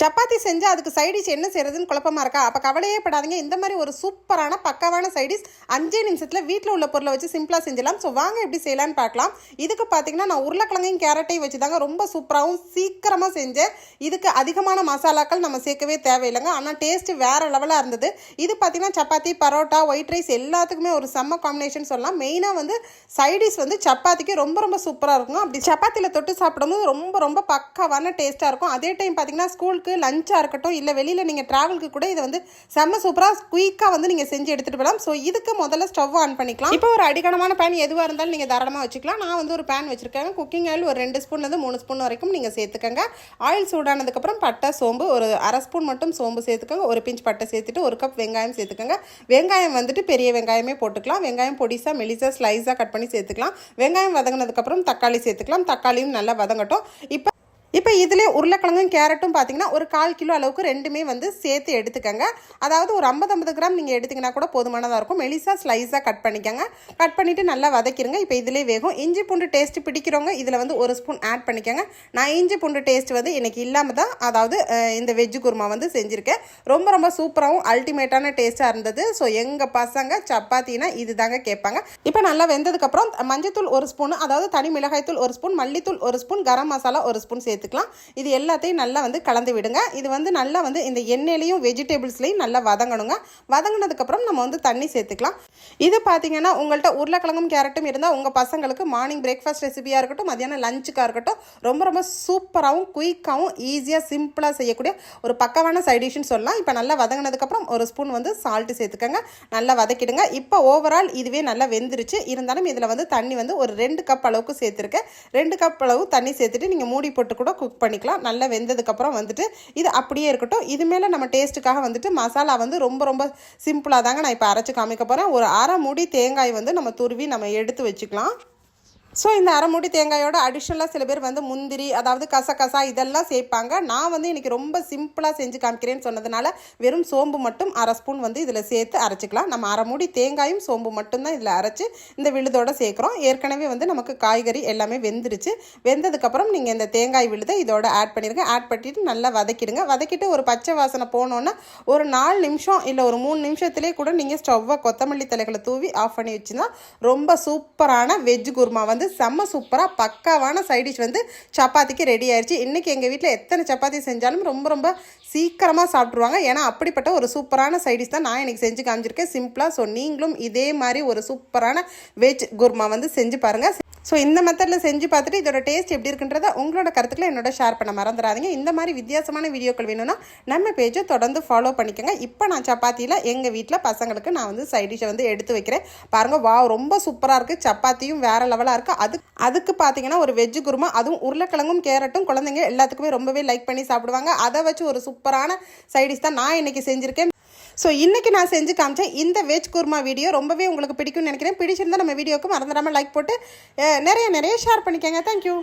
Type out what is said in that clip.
சப்பாத்தி செஞ்சால் அதுக்கு சைடிஷ் என்ன செய்யறதுன்னு குழப்பமா இருக்கா? அப்போ கவலையே படாதீங்க. இந்த மாதிரி ஒரு சூப்பரான பக்காவான சைடிஷ் அஞ்சே நிமிஷத்தில் வீட்டில் உள்ள பொருளை வச்சு சிம்பிளாக செஞ்சிடலாம். ஸோ வாங்க எப்படி செய்யலாம்னு பார்க்கலாம். இதுக்கு பார்த்தீங்கன்னா நான் உருளைக்கிழங்கையும் கேரட்டையும் வச்சு தாங்க ரொம்ப சூப்பராகவும் சீக்கிரமாக செஞ்சேன். இதுக்கு அதிகமான மசாலாக்கள் நம்ம சேர்க்கவே தேவையில்லைங்க. ஆனால் டேஸ்ட்டு வேறு லெவலாக இருந்தது. இது பார்த்தீங்கன்னா சப்பாத்தி பரோட்டா ஒயிட் ரைஸ் எல்லாத்துக்குமே ஒரு செம்ம காம்பினேஷன் சொல்லலாம். மெயினாக வந்து சைடிஷ் வந்து சப்பாத்திக்கு ரொம்ப ரொம்ப சூப்பராக இருக்கும். அப்படி சப்பாத்தியில் தொட்டு சாப்பிடும்போது ரொம்ப ரொம்ப பக்காவான டேஸ்ட்டாக இருக்கும். அதே டைம் பார்த்தீங்கன்னா ஸ்கூலுக்கு லஞ்சாக இருக்கட்டும் இல்லை வெளியில் நீங்கள் ட்ராவலுக்கு கூட இதை வந்து செம்ம சூப்பராக குயிக்காக வந்து நீங்கள் செஞ்சு எடுத்துகிட்டு போகலாம் ஸோ இதுக்கு முதல்ல ஸ்டவ் ஆன் பண்ணிக்கலாம். இப்போ ஒரு அடிக்கணமான பேன் எதுவாக இருந்தாலும் நீங்கள் தாராளமாக வச்சுக்கலாம். நான் வந்து ஒரு பேன் வச்சுருக்கேன். குக்கிங் ஆயில் ஒரு ரெண்டு ஸ்பூன்லேருந்து மூணு ஸ்பூன் வரைக்கும் நீங்கள் சேர்த்துக்கங்க. ஆயில் சூடானதுக்கப்புறம் பட்டை சோம்பு ஒரு அரை ஸ்பூன் மட்டும் சோம்பு சேர்த்துக்கோங்க. ஒரு பிஞ்ச் பட்டை சேர்த்துட்டு ஒரு கப் வெங்காயம் சேர்த்துக்கோங்க. வெங்காயம் வந்துட்டு பெரிய வெங்காயமே போட்டுக்கலாம். வெங்காயம் பொடிசாக மெலிசாக ஸ்லைஸாக கட் பண்ணி சேர்த்துக்கலாம். வெங்காயம் வதங்கினதுக்கப்புறம் தக்காளி சேர்த்துக்கலாம். தக்காளியும் நல்லா வதங்கட்டும். இப்போ இப்போ இதிலே உருளைக்கிழங்கும் கேரட்டும் பார்த்தீங்கன்னா ஒரு கால் கிலோ அளவுக்கு ரெண்டுமே வந்து சேர்த்து எடுத்துக்கோங்க. அதாவது ஒரு ஐம்பது ஐம்பது கிராம் நீங்கள் எடுத்திங்கன்னா கூட போதுமானதாக இருக்கும். மெலிசாக ஸ்லைஸாக கட் பண்ணிக்கோங்க. கட் பண்ணிவிட்டு நல்லா வதக்கிடுங்க இப்போ இதிலே வேகும். இஞ்சி பூண்டு டேஸ்ட் பிடிக்கிறவங்க இதில் வந்து ஒரு ஸ்பூன் ஆட் பண்ணிக்கோங்க. நான் இஞ்சி பூண்டு டேஸ்ட் வந்து எனக்கு இல்லாமல் தான் அதாவது இந்த வெஜ்ஜு குருமா வந்து செஞ்சுருக்கேன். ரொம்ப ரொம்ப சூப்பராகவும் அல்டிமேட்டான டேஸ்ட்டாக இருந்தது. ஸோ எங்கள் பசங்க சப்பாத்தினா இது தாங்க கேட்பாங்க. இப்போ நல்லா வெந்ததுக்கப்புறம் மஞ்சத்தூள் ஒரு ஸ்பூன் அதாவது தனி மிளகாய்த்தூள் ஒரு ஸ்பூன் மல்லித்தூள் ஒரு ஸ்பூன் கரம் மசாலா ஒரு ஸ்பூன் சேர்த்து சேர்த்துக்கலாம் இது எல்லாத்தையும் நல்லா வந்து கலந்து விடுங்க. இது வந்து நல்லா வந்து இந்த எண்ணெயிலையும் வெஜிடபிள்ஸ்லையும் நல்லா வதங்கணுங்க. வதங்கினதுக்கப்புறம் நம்ம வந்து தண்ணி சேர்த்துக்கலாம். இது பார்த்தீங்கன்னா உங்கள்கிட்ட உருளைக்கிழங்கும் கேரட்டும் இருந்தால் உங்கள் பசங்களுக்கு மார்னிங் பிரேக்ஃபாஸ்ட் ரெசிபியாக இருக்கட்டும் மதியானம் லஞ்சுக்காக இருக்கட்டும் ரொம்ப ரொம்ப சூப்பராகவும் குயிக்காகவும் ஈஸியாக சிம்பிளாக செய்யக்கூடிய ஒரு பக்கவான சைடிஷ்னு சொல்லலாம். இப்போ நல்லா வதங்கினதுக்கப்புறம் ஒரு ஸ்பூன் வந்து சால்ட்டு சேர்த்துக்கோங்க. நல்லா வதக்கிடுங்க. இப்போ ஓவரால் இதுவே நல்லா வெந்துருச்சு. இருந்தாலும் இதில் வந்து தண்ணி வந்து ஒரு ரெண்டு கப் அளவுக்கு சேர்த்துருக்கேன். ரெண்டு கப் அளவு தண்ணி சேர்த்துட்டு நீங்கள் மூடி போட்டு கூட குக் பண்ணிக்கலாம். நல்லா வெந்ததுக்கப்புறம் வந்துட்டு இது அப்படியே இருக்கட்டும். இது மேலே நம்ம டேஸ்ட்டுக்காக வந்துட்டு மசாலா வந்து ரொம்ப ரொம்ப சிம்பிளாக தாங்க நான் இப்போ அரைச்சி காமிக்க போகிறேன் ஒரு அரை மூடி தேங்காய் வந்து நம்ம துருவி நம்ம எடுத்து வச்சுக்கலாம். ஸோ இந்த அரை மூடி தேங்காயோட அடிஷ்னலாக சில பேர் வந்து முந்திரி அதாவது கசகசா இதெல்லாம் சேர்ப்பாங்க. நான் வந்து இன்றைக்கி ரொம்ப சிம்பிளாக செஞ்சு காமிக்கிறேன்னு சொன்னதுனால வெறும் சோம்பு மட்டும் அரை ஸ்பூன் வந்து இதில் சேர்த்து அரைச்சிக்கலாம். நம்ம அரை மூடி தேங்காயும் சோம்பு மட்டும்தான் இதில் அரைச்சி இந்த விழுதோடு சேர்க்குறோம். ஏற்கனவே வந்து நமக்கு காய்கறி எல்லாமே வெந்துருச்சு. வெந்ததுக்கப்புறம் நீங்கள் இந்த தேங்காய் விழுதை இதோட ஆட் பண்ணிடுங்க ஆட் பண்ணிட்டு நல்லா வதக்கிடுங்க. வதக்கிட்டு ஒரு பச்சை வாசனை போனோன்னா ஒரு நாலு நிமிஷம் இல்லை ஒரு மூணு நிமிஷத்துலேயே கூட நீங்கள் ஸ்டவ்வை கொத்தமல்லி தலைகளை தூவி ஆஃப் பண்ணி வச்சுன்னா ரொம்ப சூப்பரான வெஜ் குருமா வந்து செம்ம சூப்பராக பக்காவான சைடிஷ் வந்து சப்பாத்திக்கு ரெடி ஆயிடுச்சு இன்றைக்கி எங்கள் வீட்டில் எத்தனை சப்பாத்தி செஞ்சாலும் ரொம்ப ரொம்ப சீக்கிரமாக சாப்பிட்ருவாங்க ஏன்னா அப்படிப்பட்ட ஒரு சூப்பரான சைடிஷ் தான் நான் எனக்கு செஞ்சு காமிச்சிருக்கேன். சிம்பிளாக ஸோ நீங்களும் இதே மாதிரி ஒரு சூப்பரான வெஜ் குர்மா வந்து செஞ்சு பாருங்கள் ஸோ இந்த மெத்தடில் செஞ்சு பார்த்துட்டு இதோட டேஸ்ட் எப்படி இருக்குன்றத உங்களோட கருத்துக்களை என்னோட ஷேர் பண்ண மறந்துடாதீங்க. இந்த மாதிரி வித்தியாசமான வீடியோக்கள் வேணும்னா நம்ம பேஜை தொடர்ந்து ஃபாலோ பண்ணிக்கோங்க. இப்போ நான் சப்பாத்தியில் எங்கள் வீட்டில் பசங்களுக்கு நான் வந்து சைட் டிஷ்ஷை வந்து எடுத்து வைக்கிறேன். பாருங்கள் வா ரொம்ப சூப்பராக இருக்குது சப்பாத்தியும் வேறு லெவலாக இருக்குது அது அதுக்கு பார்த்தீங்கன்னா ஒரு வெஜ்ஜு குருமா அதுவும் உருளைக்கிழங்கும் கேரட்டும் குழந்தைங்க எல்லாத்துக்குமே ரொம்பவே லைக் பண்ணி சாப்பிடுவாங்க. அதை வச்சு ஒரு சூப்பரான சைடிஷ் தான் நான் இன்றைக்கி செஞ்சுருக்கேன். ஸோ இன்றைக்கி நான் செஞ்சு காமிச்சேன் இந்த வெஜ் குருமா வீடியோ ரொம்பவே உங்களுக்கு பிடிக்கும்னு நினைக்கிறேன். பிடிச்சிருந்தால் நம்ம வீடியோவுக்கு மறந்துடாமல் லைக் போட்டு நிறைய நிறைய ஷேர் பண்ணிக்கோங்க. தேங்க்யூ